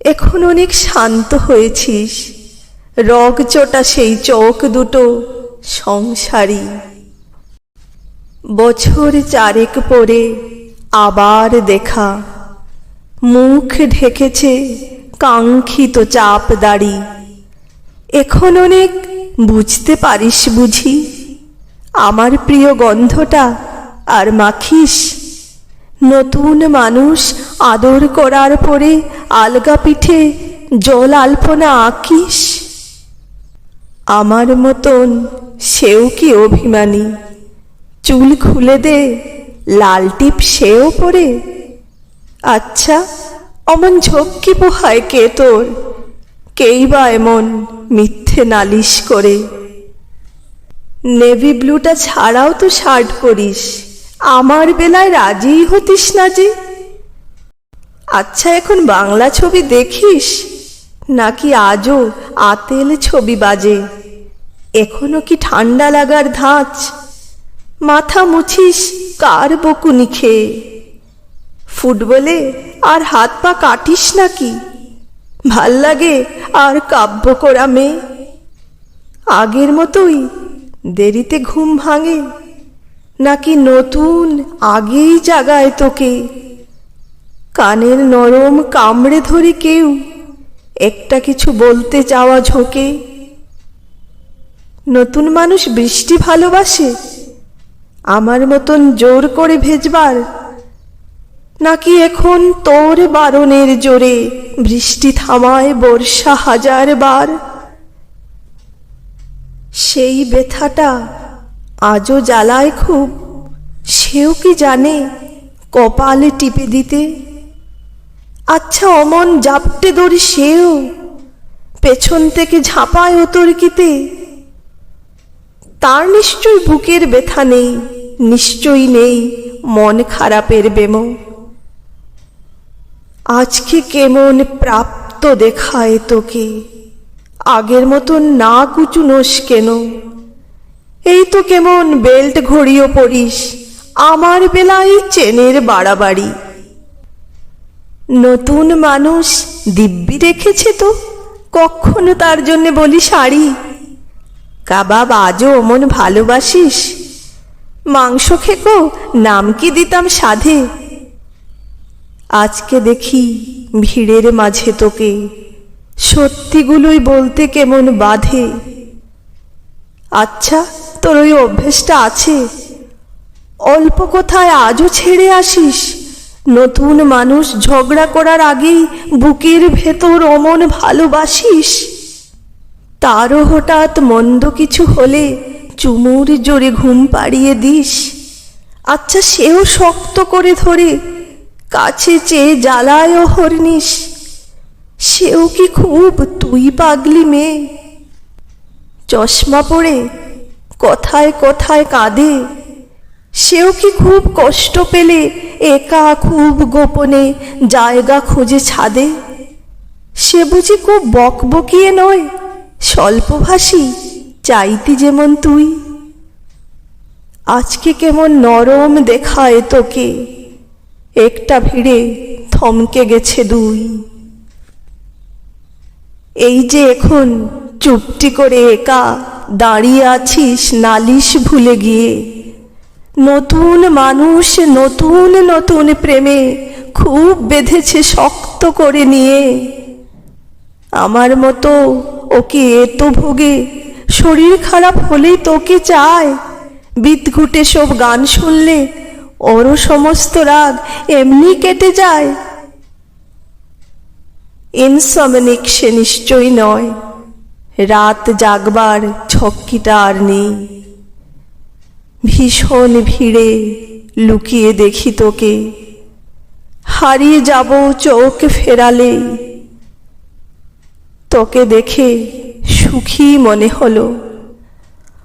এখন অনেক শান্ত হয়েছিস। রগ চোটা সেই চোখ দুটো সংসারী। বছর চারেক পরে আবার দেখা। মুখ ঢেকেছে কাঙ্ক্ষিত চাপ দাড়ি। এখন অনেক বুঝতে পারিস বুঝি। আমার প্রিয় গন্ধটা আর মাখিস। নতুন মানুষ আদর করার পরে আলগা পিঠে জল আলপনা আঁকিস? আমার মতন সেও কি অভিমানী? চুল খুলে দে, লাল টিপ সেও পরে। আচ্ছা অমন ঝক্কি পোহায় কে তোর? কেই বা এমন মিথ্যে নালিশ করে? নেভি ব্লুটা ছাড়াও তো শার্ট পরিস। আমার বেলায় রাজিই হতিস না যে। আচ্ছা এখন বাংলা ছবি দেখিস? নাকি আজও আতেল ছবি বাজে? এখনও কি ঠান্ডা লাগার ধাঁচ? মাথা মুছিস কার বকুনি খেয়ে? ফুটবলে আর হাত পা কাটিস নাকি? ভালো লাগে আর কাব্য করা মেয়ে? আগের মতোই দেরিতে ঘুম ভাঙে? নাকি নতুন আগেই জাগায় তোকে? কানের নরম কামড়ে ধরে কেউ, একটা কিছু বলতে চাওয়া ঝোঁকে। নতুন মানুষ বৃষ্টি ভালোবাসে, আমার মতন জোর করে ভেজবার। নাকি এখন তোর বারণের জোরে বৃষ্টি থামায় বর্ষা হাজার বার? সেই ব্যথাটা আজও জ্বালায় খুব, সেও কি জানে কপালে টিপে দিতে? আচ্ছা অমন জাপটে দড়ি সেও। পেছন থেকে ঝাঁপায় অতর্কিতে তার নিশ্চয় বুকের ব্যথা নেই, নিশ্চয়ই নেই মন খারাপের বেমো। আজকে কেমন প্রাপ্ত দেখায় তোকে, আগের মতন না কুচুনোস কেন? এই তো কেমন বেল্ট ঘড়িও পড়িস, আমার বেলায় চেনের বাড়াবাড়ি। নতুন মানুষ দিব্যি রেখেছে তো? কখনো তার জন্য বলি শাড়ি? কাবাব আজও অমন ভালোবাসিস? মাংস খেকো, নাম কি দিতাম সাধে? আজকে দেখি ভিড়ের মাঝে তোকে, সত্যিগুলোই বলতে কেমন বাধে। আচ্ছা তোর ওই অভ্যেসটা আছে? অল্প কোথায় আজও ছেড়ে আসিস? নতুন মানুষ ঝগড়া করার আগেই বুকের ভেতর অমন ভালোবাসিস? তারও হঠাৎ মন্দ কিছু হলে চুমুর জোরে ঘুম পাড়িয়ে দিস। আচ্ছা সেও শক্ত করে ধরে কাছে চেয়ে জ্বালায় হরনিস সেও কি খুব তুই পাগলি মেয়ে? চশমা পড়ে কথায় কথায় কাঁদে। সেও কি খুব কষ্ট পেলে একা খুব গোপনে জায়গা খুঁজে ছাদে। সে বুঝি খুব বকবকিয়ে নয়, স্বল্পভাষী, চাইতি যেমন তুই। আজকে কেমন নরম দেখায় তোকে, একটা ভিড়ে থমকে গেছে দুই। এই যে এখন চুপটি করে একা দাঁড়িয়ে আছিস নালিশ ভুলে গিয়ে। নতুন মানুষ, নতুন নতুন প্রেমে খুব বেঁধেছে শক্ত করে নিয়ে। আমার মতো ওকে এত ভোগে, শরীর খারাপ হলেই তোকে চায়। বিদঘুটে সব গান শুনলে ওরও সমস্ত রাগ এমনি কেটে যায়। ইনসমনিক সে নিশ্চয়ই নয়, রাত জাগবার ছক্কিটা আর নেই। ভীষণ ভিড়ে লুকিয়ে দেখি তোকে। হারিয়ে যাব চোখ ফেরালে। তোকে দেখে সুখী মনে হলো।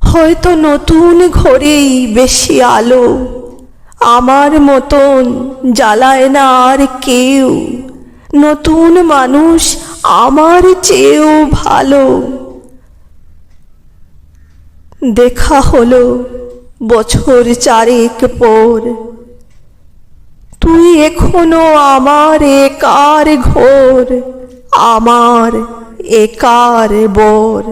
হয়তো নতুন ঘরেই বেশি আলো। আমার মতন জ্বালায় না আর কেউ। নতুন মানুষ আমার চেয়েও ভালো। দেখা হলো বছর চারেক পর। তুই এখনও আমার একার ঘোর আমার একার বর।